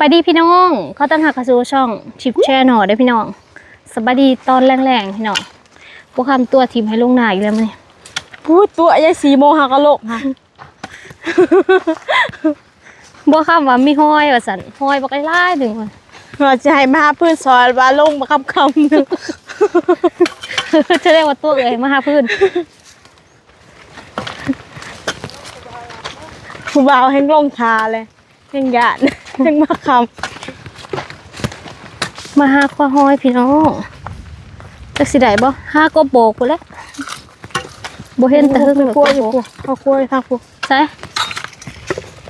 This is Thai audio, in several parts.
บายดีพี่น้องเขาตั้งหักกระซูช่องชิปแชร์หน่อได้อพี่น้องสบายดีตอนแรงๆพี่น้องพวกคำตัวทีมให้ลงหนาอีกแล้วมั้ยพูดตัวยายสีโมหากะโหลกค่ะบ่คำว่ามีห้อยว่าสันห้อยบักไล่ๆถึงว่าเราจะให้มาพื้นซอยว่าลงมาคำคำหนึ่งจะเรียกว่าตัวเอ๋ยมาหาพื้นผู้บ่าวแห่งลงคาเลย แห่งหยาดแห่งมาคมาหาข้อห้อยพี่น้องจักสิได้บ่หาก็โบกไปแล้วบ่ำเห็นแต่เฮิงเขาแบบครัวอยู่พวกเขาครัวอยู่ทางพวกใช่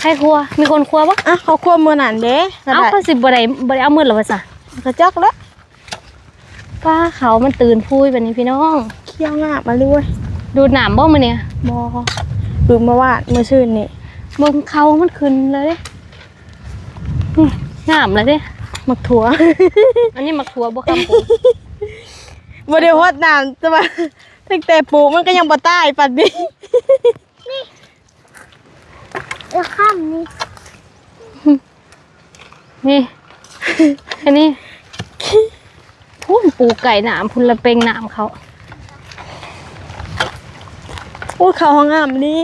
ใครครัวมีคนครัวบ่อะเขาครัวมือนันเด้ก็เอาได้ก็สิบ่ได้บ่ได้เอามือหรอว่าซะกระจักแล้วป้าเขามันตื่นพูยแบบนี้พี่น้องเคี้ยวงาบมาเลยเว้ยดูดหนามบ่มื้อเนี่ยบอดูมาวาดมือชื่นนี่มึงเขามันขึ้นเลยเด้นี่ งามเลยเด้มักถั่ว อันนี้มักทัวบ่คำปูบ่ได้ฮดน้ำแต่ว่าตั้งแต่ปลูกมันก็ยังบ่ตายปัดนี้เออข้ามนี่นี่อันนี้พูนปูไก่หนามพุนละเปงหนามเขาโอ้ยเขาห้องน้ำนี่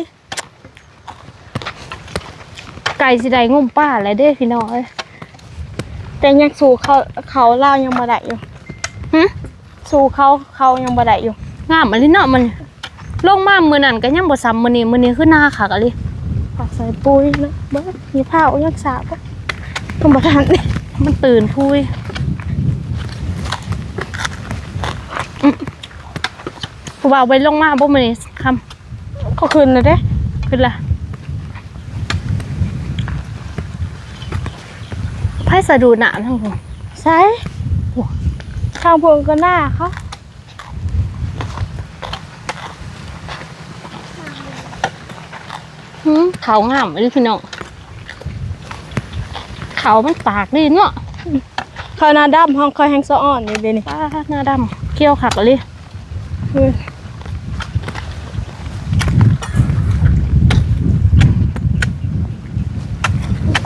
ไก่สิได้งุ่มป้าอะไรเด้พี่น้องเอ้ยแต่ยังสู่เขาเขาเล่าวยังบ่ได้อยู่หึสู่เขาเขายังบ่ได้อยู่ งามอันนี้เนาะมัน ลงมามื้อนั้นก็ยังบ่ซ้ำมื้อนี้มื้อนี้คือหน้าคักอะลิฝากใส่ปุ๋ยนะเบิดมีผ้าเอายักษาปะต้องบ่ทันนี่มันตื่นพูยอืมผู้บ่าวไปลงมาบ่มื้อนี้คำเขาคืนแล้วเด้ขึ้นละ ไพ่สะดูหนามทั้งหมดใช่ข้างพวงก็หน้าเขาหืมเขางามเลยพี่น้องเขามันปากดีเนาะเขาหน้าดำห้องเขาแห้งสะอ่อนนี่เด้นี่ป้าหน้าดำเขี้ยวขักเลย อืม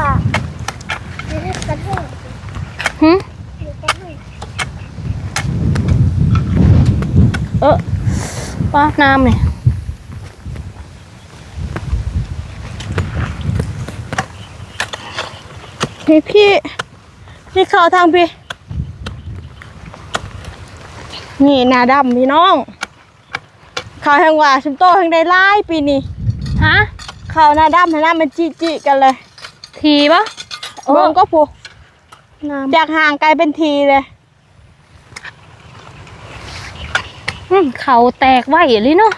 ปากนี่กระเทย หืม นี่กระเทย เออป้า น้ำเนี่ยพี่พี่พี่เขาทางพี่ นี่หน้าดำพี่น้องเขาแห้งว่าชิมโตแห้งได้หลายปีนี้ฮะเขาหน้าดำให้หน้ามันจิจิกันเลย ทีปะเบิ่งก็ผูกน้จากห่างไกลเป็นทีเลยำอืม เขาแตกไหวเลยเนาะ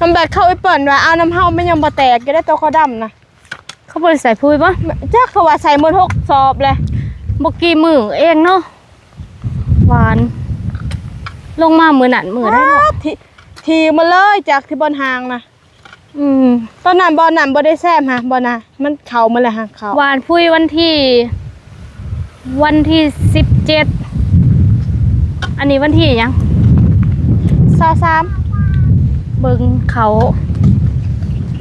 มันแบบเข้าไปเปิ่นว่าเอาน้ำเฮาไม่ยังบ่แตกก็ได้ตัวเขาดำนะเขาบริใส่พูยปะจ้าเขาว่าใส่หมดหกสอบเลยบกี่มือเองเนาะหวาน ลงมามือหนันมือได้เนาะทีทีมาเลยจากที่บนหางนะอืมตอนนั้นบอลนั้นบ่ได้แซมฮะบอลน่ะมันเข่ามาเลยฮะเข่าหวานพุยวันที่ วันที่สิบเจ็ดอันนี้วันที่หยัง ซาสามเบิงเขา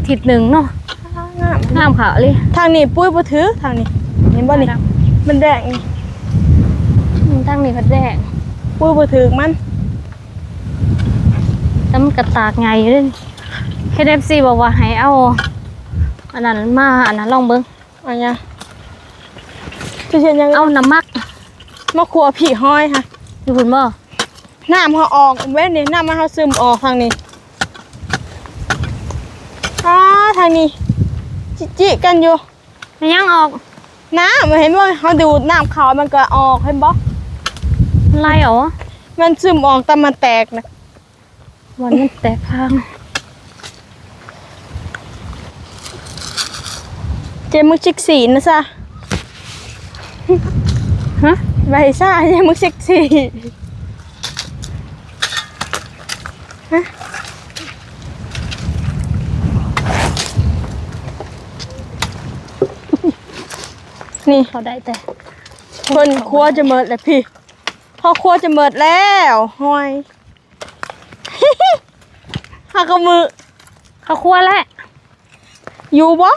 ทิศหนึ่งเนาะงามงามเขาเลยทางนี้ปุ้ยบ่ถือทางนี้ เห็นบ่นี่มันแดงนี่อืมทางนี้ก็แดงปุ้ยบ่ถือมันแล้วมันกระตากไงอยู่เลยเฮดเอฟซีบอกว่าให้เอาอันนั้นมาอันนั้นลองเบิงอันเนี้ยคือเช่นยังเอาน้ำมักมาขัวผีห้อยค่ะอยู่คุณบ่ น้ำเฮาออกเว้นนี่น้ำมันเฮาซึมออกทางนี้อ่าทางนี้ จิจิกันอยู่มันยังออกน้ำเห็นบ่เขาดูดน้ำเขาวมันก็ออกเห็นบ่ไล่เหรอมันซึมออกแต่มันแตกนะวันมันแตกพังเจมึกชิกสีนะซะฮะใบซ่าเจมึกชิกสี ฮะนี่เขาได้แต่คนครัวจะเมิดแล้วพี่พ่อครัวจะเมิดแล้วหอยหากระมือเขาคั่วแล้วอยู่บ่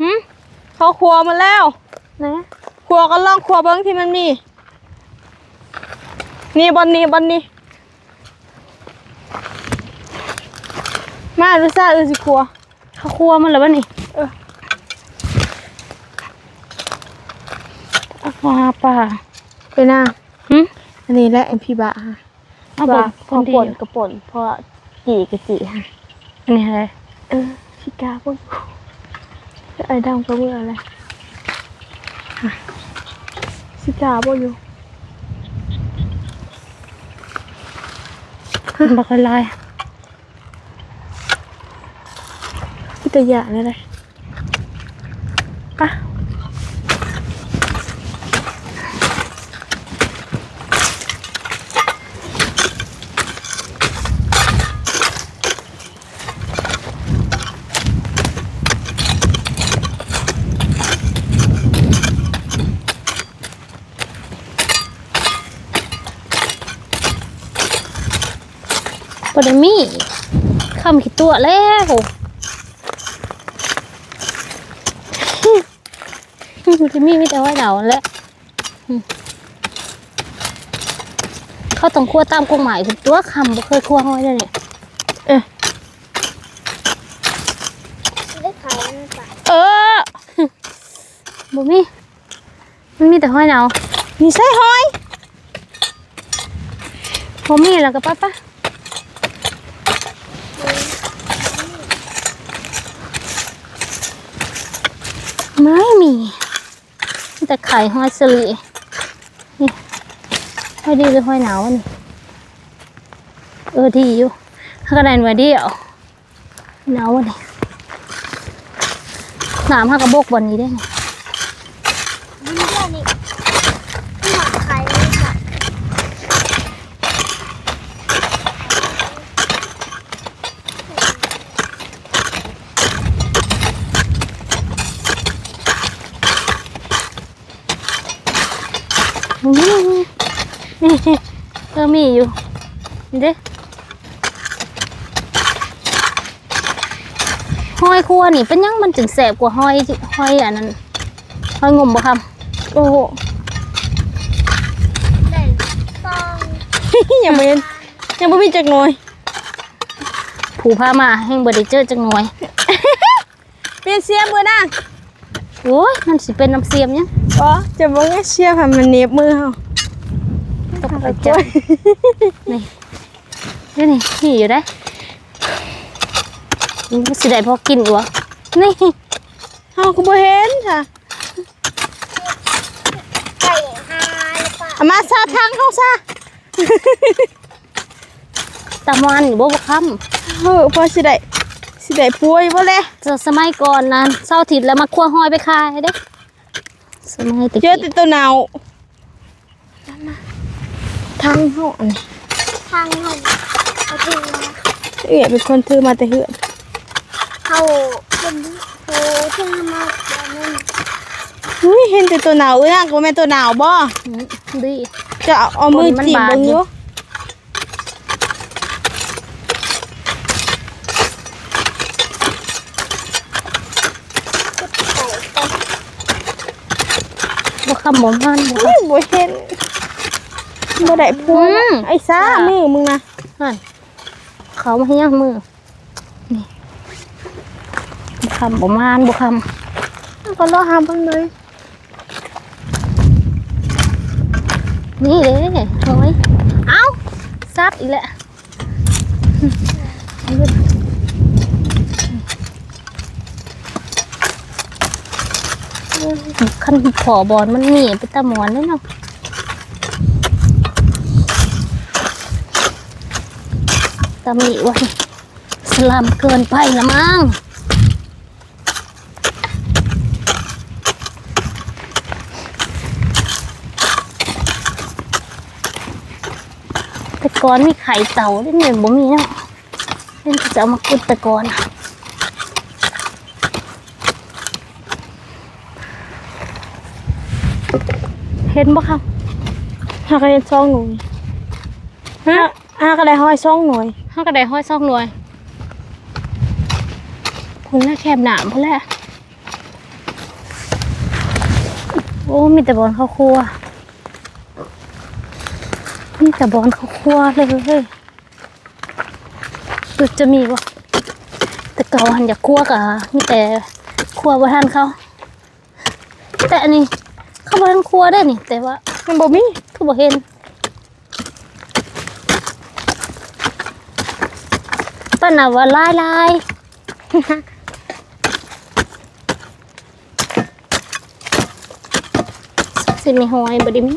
หืมเขาครัวมาแล้วนะครัวก็ลองครัวเบิ้งที่มันมี นี่บอนนี้บอนนี้ มาลูซ่าเออสิครัวข้าวคั่วมันแล้ววะนี่เออว้าป่าไปหน้าหึอันนี้แหละเอ็มพีบะฮะเอาบว่าดพพออดีป่นกระป่นพอจีกระจีฮะอันนี้อะไรเออชิกาพวกไอ้ดำก็เบื่ออะไรฮะชิกาพวกอยู่บักละลาย ตะยาเนี่ยเลยปะบไดมีคำขีดตัวแล้ว บไดมีมีแต่ว่าเหนาแหล้วเขาต้องคั่วตามกฎหมายคือตัวคำบ่เคยคั่วห้อยเลยเนี่ยเออได้ขายมันไปเออบ่มีมันมีแต่ห้อยเหนานี่ใส่หอยบ่มีแล้วก็ไป้าป้าไม่มีมี แต่ไข่ห้อยสลีนี่ห้อยดีหรือห้อยหนาววะนี่ เออดีอยู่ถ้ากระไดนไว้เดียวหนาววะนี่หนามหักกระบอกบนนี้ได้ไง มันเรื่องนี้ที่หมักขายมันไป นี่นี่เออมีอยู่นี่ เด้ห้อยครัวนี่เป็นหยังมันจึงแสบกว่าห้อยที่ห้อยอันนั้นห้อยงมบ่ครับโอ้โหได้ซองยังไม่เห็นยังไม่มีจักหน่อยผูพามาแห่งบไดิเจอจังหน่อยเปลี่ยนเสียมือนะโอ้ยมันสิเป็นน้ำเสียมยังอ๋อจะบอกว่าเชียร์ผ่านมันเหน็บมือเขาตกไปจ้ะนี่ นี่นี่นี่อยู่ได้มันสิได้พอกินอยู่วะนี่เขาก็บ่เห็นค่ะไก่หาหรือเปล่าเอามาซาทางเขาซะตะมันอยู่บ่บ่คเออพอสิได้สิได้ป่วยบ่เลยำเจอสมัยก่อนนั้นเศร้าร์อาทิตย์แล้วมาคั่วห้อยไปขายเด้สมัยตะเจอกี้แต่ตัวหนาวทางเขาอันนี้ทางหงเขาถึงมา เอ๋เป็นคนถือมาแต่เหือนเขาเป็นผู้ที่มาแบบนั้นอุ้ยเห็นแต่ตัวหนาวเอ้ยนางก็แม่นตัวหนาวบ่อืมดีจะเอาเอามือคนมันจีบบาดเบิ่งออยู่ยู่บ่คำบ่มันบ่อุ้ยบ่เห็นบ่ได้พูดอืมไอ้ซ่ามือมึงนะนั่น เขามาให้ย่างมือ นี่บ่คำบ่มานบ่คก็รอหาเบิ่งเลย นี่เด้โอ้ยเอาซัดอีกแล้วคันผอบอลมันหนีไปตะหมอนเลยเนาะ ตะหมีไว้สลามเกินไปละมั้งแต่ก่อนมีไข่เต่าด้วยเนี่บ่มีเนาะเล่นจะเอามากุดแต่ก่อนเห็นบ่ครับหากระได้ซองหน่วยฮะหากระได้ห้อยซองหน่วย ห้ากระไดห้อยซอกหน่วยคุณแรกแคบหนามพุ่นแหละอ้มีแต่บอลข้าวคั่วมีแต่บอลข้าวคั่วเลยเฮ้ยจุดจะมีบ่แต่เก่าหันอยากคั่วกะมีแต่คั่วบ่ทันเขา แต่อันนี้เขาบ่ทันคั่วได้นี่ แต่ว่ามันบ่มีคือบ่เห็น ป้าน่ะว่าลายลายสิมีหอยบด้มี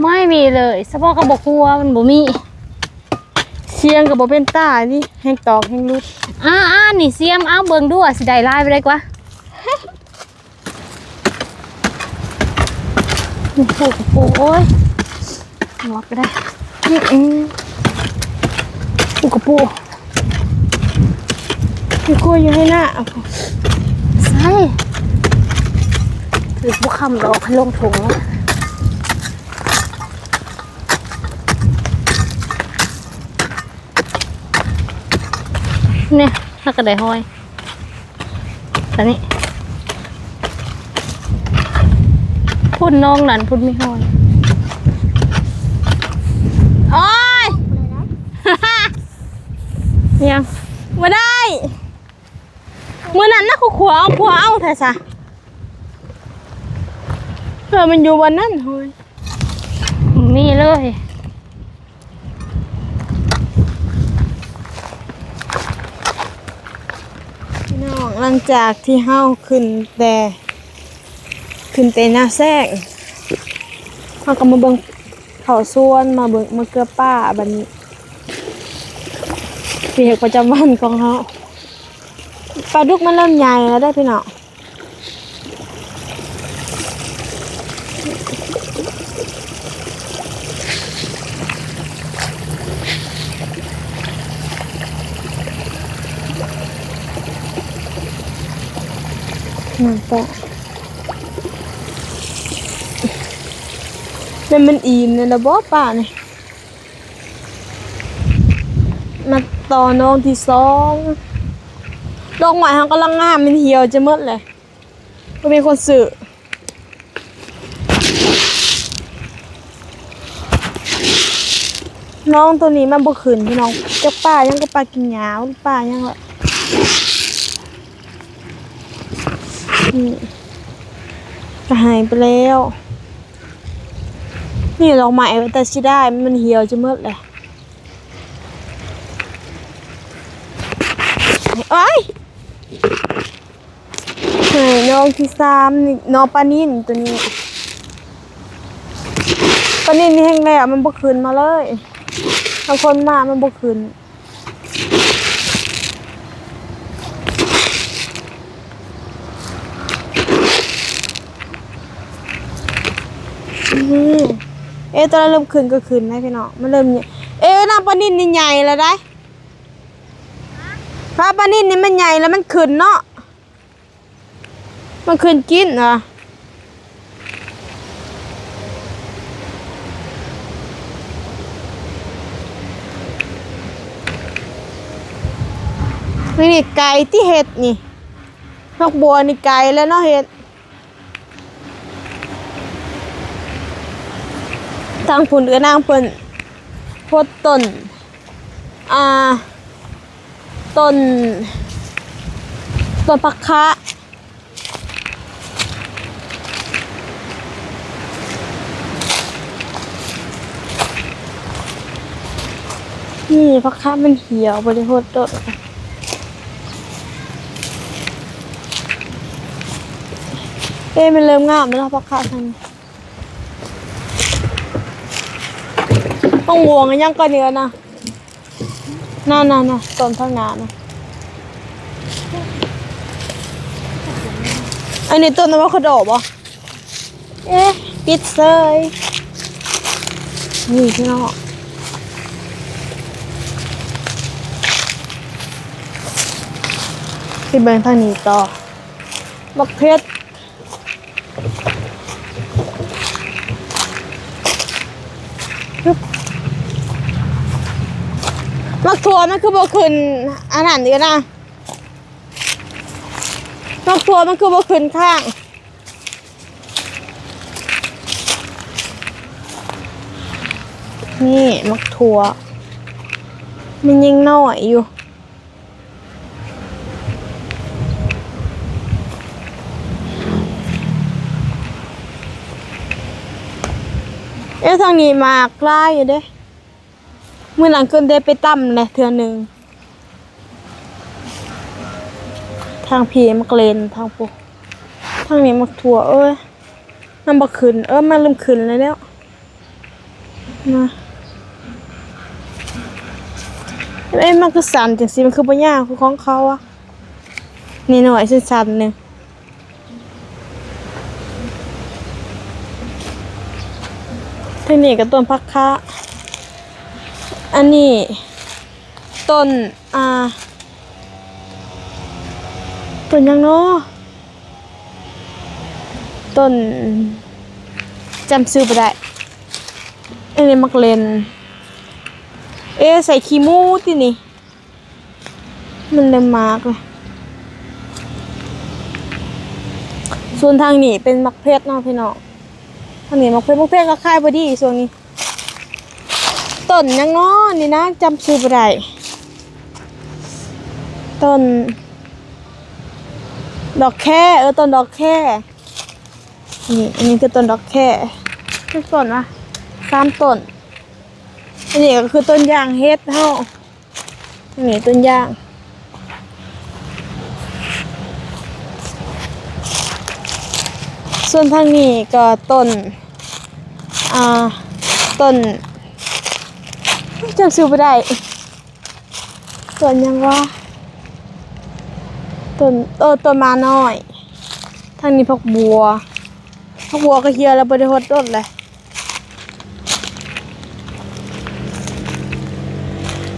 ไม่มีเลยเฉพาะกระบอกครัวมันบ่มีเสียงก็บ่เป็นตานี่แฮงตอกแฮงรุดอ่าอ่านี่เสียมอ้าเบิ่งดูอะสิได้ลายไปได้กว่านี่ปูปูโอ้ยหมดไปได้อืออือปูกับปู พี่กลัวอยู่ให้หน้าเอาใช่ถือบุคำดอกให้ลงถุงเนี่ยถ้ากระไดห้อยแต่นี่พุ่นน้องนั่นพุ่นไม่ห้อย โอ้ย ยัง บ่ได้มื้อนั้นน่ะ เขาขัวเอาขัวเอาแท้ซะเพื่อมันอยู่วันนั้นเฮ้ยมีเลยพี่น้องหลังจากที่เฮาขึ้นแต่ขึ้นแต่หน้าแซงเฮาก็มาเบิ่งเขาสวนมาเบิ่งมาเกลือป้าบัดนี้เปียกประจำวันของเฮา ปลาดุกมันเริ่มใหญ่แล้วได้พี่น้องนั่นป้าแล้วมันอิ่มเนี่ยละบ่ป้านี่มาต่อน้องที่สอง ดอกไม้เขากำลังงามมันเหี่ยวจะหมดเลยก็มีคนซื้อน้องตัวนี้มันบ่ขึ้นพี่น้องเจ้าป้ายังก็ปลากินหยาวป้ายังละนี่ก็หายไปแล้ว นี่ดอกไม้แต่สิได้มันเหี่ยวจะหมดเลยเอ้ย นน้องที่สามนี่น้องปลานิ่นตัวนี้ปลานิ่นนี่แห้งแล้วมันบ่คืนมาเลยบางคนมามันบ่คืนอื้ออเอ๊ะตอนเริ่มคืนก็คืนได้พี่น้องมันเริ่มเนี่ยเอ๊ะน้ำปลานิ่นนี่ใหญ่แล้วได้ ปลาปลานิ่นนี่มันใหญ่แล้วมันขึ้นเนาะ มันขึ้นกินเหรอนี่นี่ไก่ที่เห็ดนี่นกบัวนี่ไก่แล้วเนาะเห็ดทางผุนกับนางเปิ่นพดต้นอ่า ต้น ต้นผักคะนี่ผักคะมันเหี่ยวบริโภคต้นเอ้ยมันเริ่มงามแล้วผักคะทันต้องวงยังก่อนเนื้อนะ น่าน่าน่าต้นพักงานะอันนี้ต้นอะโวคาโดบ่เอ๊ะปิดเซยนี่พี่น้องที่เบิ่งทางนี้ต่อบักเพชร วมันคือบ่ขึ้นอันนั้นนี่นะต้นครัวมันคือบ่ขึ้นข้างนี่มักทัว มันยังน้อยอยู่ เอ๊ะทางนี้มากล้าอยู่เด้ มื่อหลังเกินได้ไปตั้มเลยเทือหนึ่ง ทางพีมักเลนทางปูทางนี้มักถั่วเอ้ยมันบักขึ้นเออมันเริ่มขึ้นเลยแล้วมาเอ้ยมันคือสันจังสิมันคือปัญญาคือของเขาอะนี่หน่อยสันๆหนึ่งทางนี้กับต้นพักคะ อันนี้ต้นอ่าต้นยังเนาะต้นจำซื้อไปได้อันนี้มักเลนเอ๊ใส่ขี้มูตินี่ มันเลยมากเลยส่วนทางนี้เป็นมักเพชรเนาะพี่น้องทางนี้มักเพชรมักเพชรก็คายพอดีส่วนนี้ ต้นยังเนาะนี่นะจำซื้อไปได้ต้น ดอกแค่เออต้นดอกแค่นี่อันนี้คือต้นดอกแค่คือต้นวะสามต้นอันนี้ก็คือต้นยางเฮ็ดเท่าอันนี้ต้นยางส่วนทางนี้ก็ต้นอ่าต้น จำชื่อไม่ได้ต้นยังวะต้นเออต้นมาน้อยทางนี้พักบัวพักบัวก็เฮียแล้วบริหดต้นเลย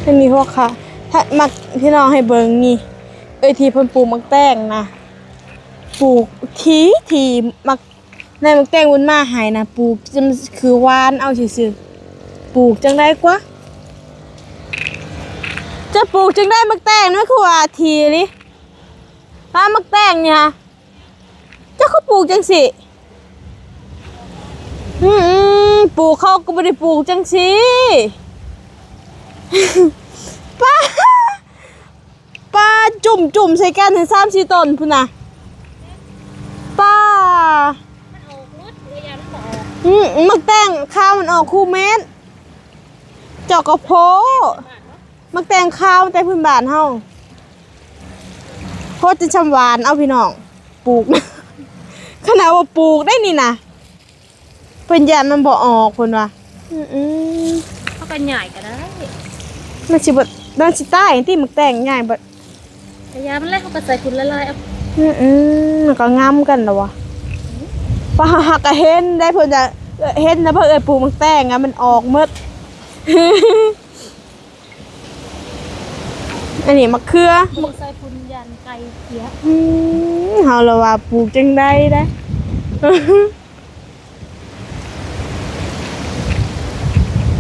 ทางนี้พวกค่ะถ้ามักพี่น้องให้เบิงนี่เอ้ยทีเพิ่นปลูกมักแตงนะปลูกทีทีมักในมักแตงมันมาหายนะปลูกจนคือวานเอาซื่อๆปลูกจังได้กว่า จะปลูกจังได้มักแตงนั่คือว่าทีนี่ป้ามักแตงเนี่ยเจ้าเขาปลูกจังสิอืมปลูกเขาก็ไม่ได้ปลูกจังสิป้าป้าจุ่มจุ่มใส่กันถึงสามสี่ต้นพุ่นนะป้าอืมมักแตงข้าวมันออกคู่เม็ดจอกกระโพ มักแตงข้าวแต่พื้นบ้านเฮาโคตรจะชำหวานเอาพี่น้องปลูก ขนาดว่าปลูกได้นี่นะเพิ่นยันมันบ่ออกเพิ่นว่าอือเขาก็ใหญ่ก็ได้ๆมันสิบ่มันสิตายที่มักแต่งง่ายบ่พยายามแรกเขาก็ใส่คุณละลายเอาอือๆมันก็งามกันแล้ววะป้าหักก็เห็นได้เพิ่นจะเอ่อเห็นนะเพิ่นเอ้ยปลูกมักแต่งอะมันออกหมด อันนี้มะเขือมือใส่คุณยันไก่เขียอืมเฮาละว่าปลูกจังได้ได้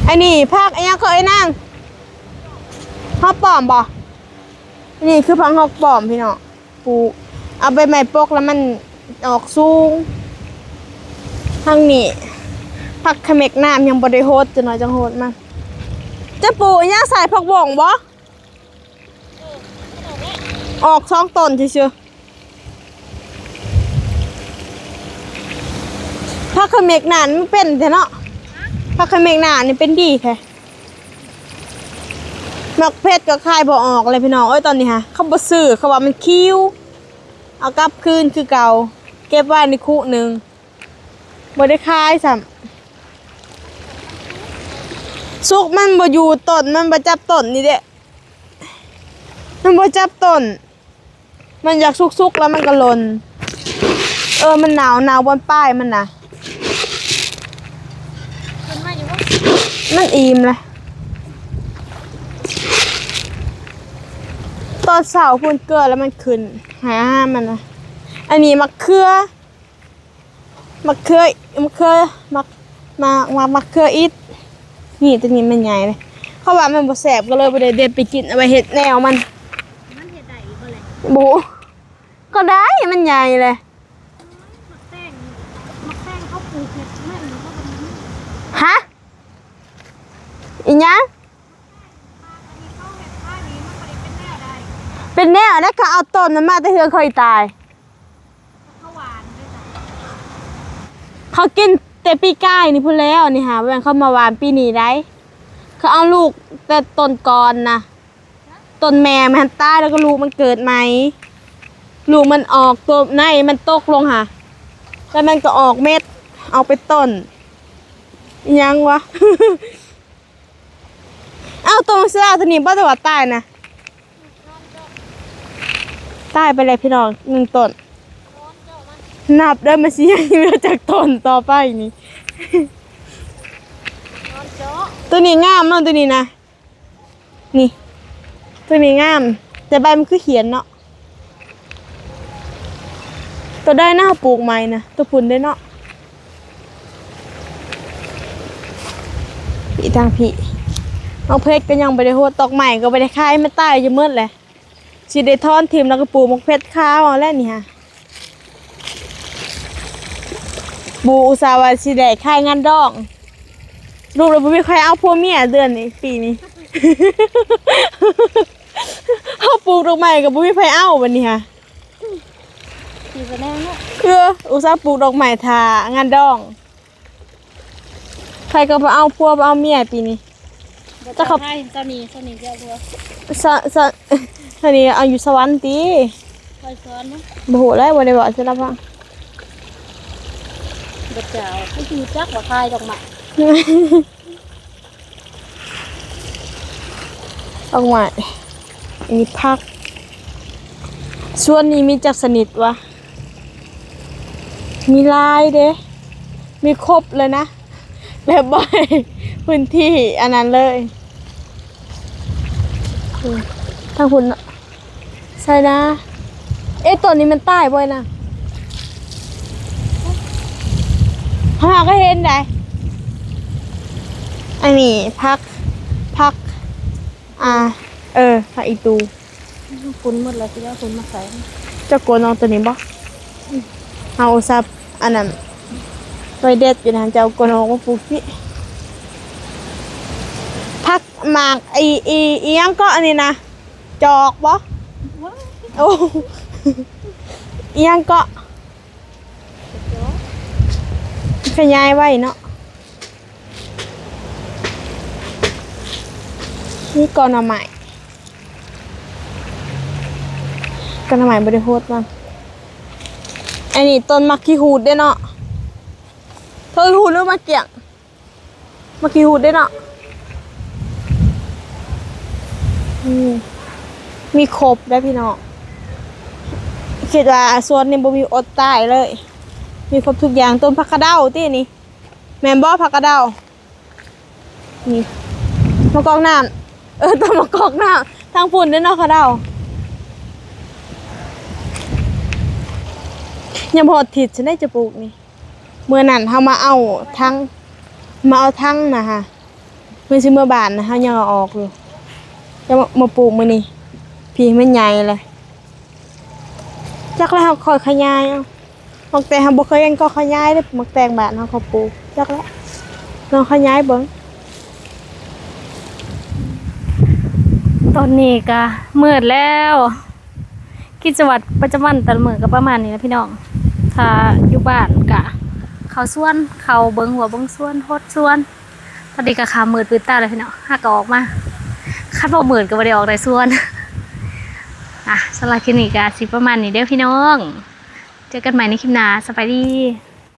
ไอ้นี่ภาคไอ้ยังเคยนั่งฮอกปอมบ่อันนี่คือพังฮอกปอมพี่น้องปลูกเอาใบไม้ปกแล้วมันออกสูงทางนี้ผักเขม็กน้ำยังบ่ได้โฮดจะน้อยจังโฮดมันจะปลูกอันยังใส่ผักบ่งบ่ ออกสองต้นเฉยๆผักเขม็กหนานมันเป็นแท้เนาะผักเขม็กหนานนี่เป็นดีแท้มักเพชรก็คายบ่ออกเลยพี่น้องเอ้ยตอนนี้ฮะเขาบ่ซื้อเขาว่ามันคิ้ว เอากลับคืนคือเก่า เก็บไว้ในคุหนึ่งบ่ได้ขายซ้ำสุกมันบ่อยู่ต้นมันบ่จับต้นนี่เด้มันบ่จับต้น มันอยากสุกๆแล้วมันก็หล่นเออ มันหนาวหนาวบนป้ายมันนะมันมาอยู่ว่ามันอิ่มเลยตอนเสาร์พุ่นเกลือแล้วมันขึ้นหามันนะอันนี้มะเขือมะเขือมะเขือมะมามามักเขืออิดนี่ตัวนี้มันใหญ่เลยเขาว่ามันบ่แสบก็เลยบ่ได้เด็ดไปกินเอาไปเฮ็ดแนวมัน มันเห็ดได้บ่เลย บู ก็ได้มันใหญ่เลยมักแป้งมักแป้งเขาปลูกเห็ดไม่หรือว่ามันฮะอีหยังเป็นแนวนะเขาเอาต้นนั้นมาแต่เฮือนเคยตายเขากินแต่ปีกายนี่พูดแล้วนี่ฮะแบ่งเข้ามาหวานปีนี้ได้ เขาเอาลูกแต่ต้นก่อนนะต้นแม่มันตายแล้วก็ลูกมันเกิดไหม ลูกมันออกตัวในมันตกลงค่ะ แล้วมันก็ออกเม็ด เอาไปต้น ยังวะ เอาตรงเสื้อตัวนี้ป้าตัวตายนะตายไปเลยพี่น้องหนึ่งต้น นับได้มาสิยังเหลือจากต้นต่อไปนี่ ตัวนี้งามเนาะตัวนี้นะ นี่ ตัวนี้งาม แต่ใบมันคือเขียนเนาะ ตัวได้หน้าปลูกใหม่นะตัวพุ่นได้เนาะพี่ทางพี่เอาเพชรก็ยังไปได้โหดตอกใหม่ก็ไปได้คายไม่ตายจะมืดเลยสิได้ทอนทีมแล้วก็ปลูกมกเพชรข้าวเอาแล้วนี่ฮะบูอุสาวาสิได้คายงานดองลูกเราไม่มีใครเอาพัวเมียเดือนนี้ปีนี้เขาปลูกดอกไม้กับบุ้มีใครเอาวันนี้ค่ะ สีแดงเนาะคืออุตส่าห์ปลูกดอกไม้ทางานดอง ใครก็มาเอาพัวมาเอาเมียปีนี้ จะขับให้เจ้านี้เจ้านี้เจ้าตัวสะสะทีนี้เอาอยู่สวรรค์ตีคอยซ้อนเนาะบ่ฮู้แล้วบ่ได้บอกสิรับฟังบัดเจ้าไม่คือจักว่าคายดอกไม้ดอกไม้อันนี้พักส่วนนี้มีจักสนิทวะ มีลายเด้มีครบเลยนะแบบบ่อยพื้นที่อันนั้นเลยอืมทางคุณน่ะใช่นะ เอ๊ะตัวนี้มันใต้บ่อยนะหาก็เห็นได้อันนี้พักพัก อ่า เออพักอีตูฝุ่นหมดแล้วที่ว่าฝุ่นมาใส่เจะโกนน้องตัวนี้บ่เอาซับ อันนั้นไว้เด็ดอยู่นะเจ้าโกนน้องก็ปลูกพี่พักหมากอีอีอียังก็อันนี้นะจอกบ่โอ้อียังก็ขยายไว้เนาะนี่กอนอใหม่กอนอใหม่บริโภคบ้าง อันนี้ต้นมักขี้หูดได้เนาะเธอหูดหรือมาเกี่ยงมักขี้หูดได้เนาะอืมมีครบได้พี่น้องคิดว่าส่วนนี้บ่มีอดตายเลย มีครบทุกอย่างต้นผักกระเด้าที่นี่แมนบอผักกระเด้านี่มะกอกน้ำเออต้นมะกอกน้ำทางฝุ่นด้วยเนาะกระเด้า ยังพอถิดฉันได้จะปลูกนี่เมื่อนั้นเขามาเอาทั้งมาเอาทั้งนะฮะเมื่อซื้อเมื่อบานนะฮะยังเอาออกอยู่จะมามาปลูกมือนี่พี่มันใหญ่เลยจักแล้วเขาคอยขยายเอามักแตงเขาบ่เคยเห็นก็ขยายเด้มักแตงบานเขาเขาปลูกจักแล้วลองขยายเบิ่งตอนนี้ก็มืดแล้วกิจวัตรประจำวันแต่ละมื้อก็ประมาณนี้นะพี่น้อง ถ้าอยู่บ้านกะ เขาสวนเขาเบิ่งหัวเบิ่งสวนโทดสวนตอนนี้กะขามืดปืนตาเลยพี่เนาะหักก็ออกมาคาดบ่มืดก็บ่ได้ออกได้สวนอะสำหรับคลิปนี้กะสิประมาณนี้เด้อพี่น้อง เจอกันใหม่ในคลิปหน้าสบายดี